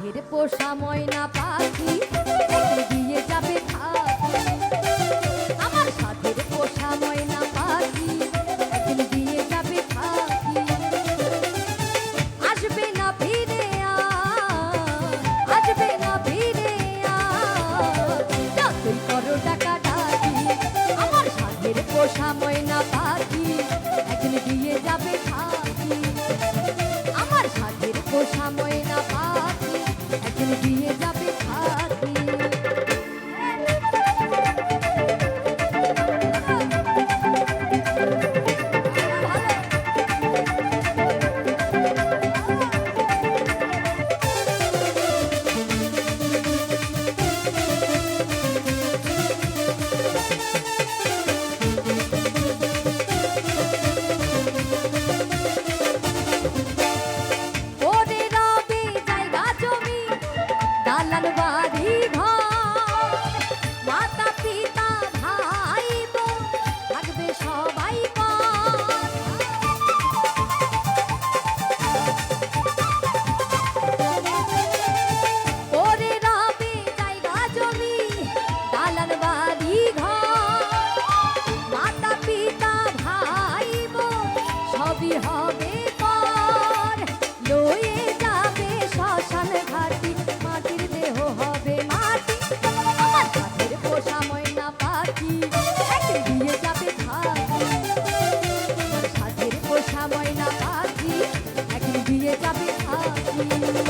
সাধের পোষা ময়না পাখি দিয়ে যাবে আমার সাধের পোষা ময়না পাখি একদিন দিয়ে যাবে ফাঁকি আসবে না ফিরে আসবে না ফিরে। যতই করো টাকা ডাকি, আমার সাধের পোষা ময়না পাখি একদিন দিয়ে যাবে ফাঁকি আমার সাধের পোষা ময়না দালান বাড়ি ঘর। একদিন দিয়ে যাবে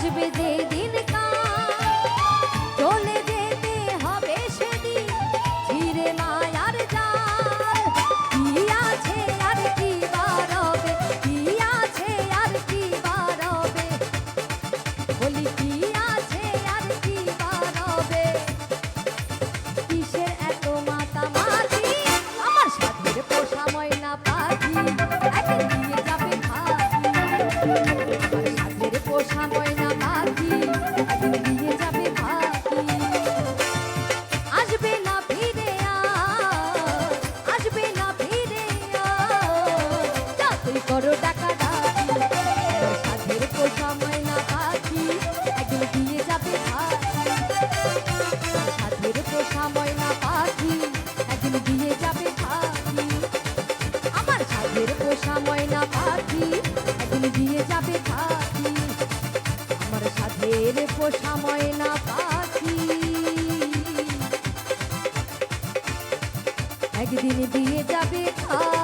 আসবে যে করো টাকা পোষা ময়না পাখি, একদিন পোষা ময়না পাখি আমার পোষা ময়না পাখি আমার পোষা ময়না পাখি। একদিন দিয়ে যাবে ফাঁকি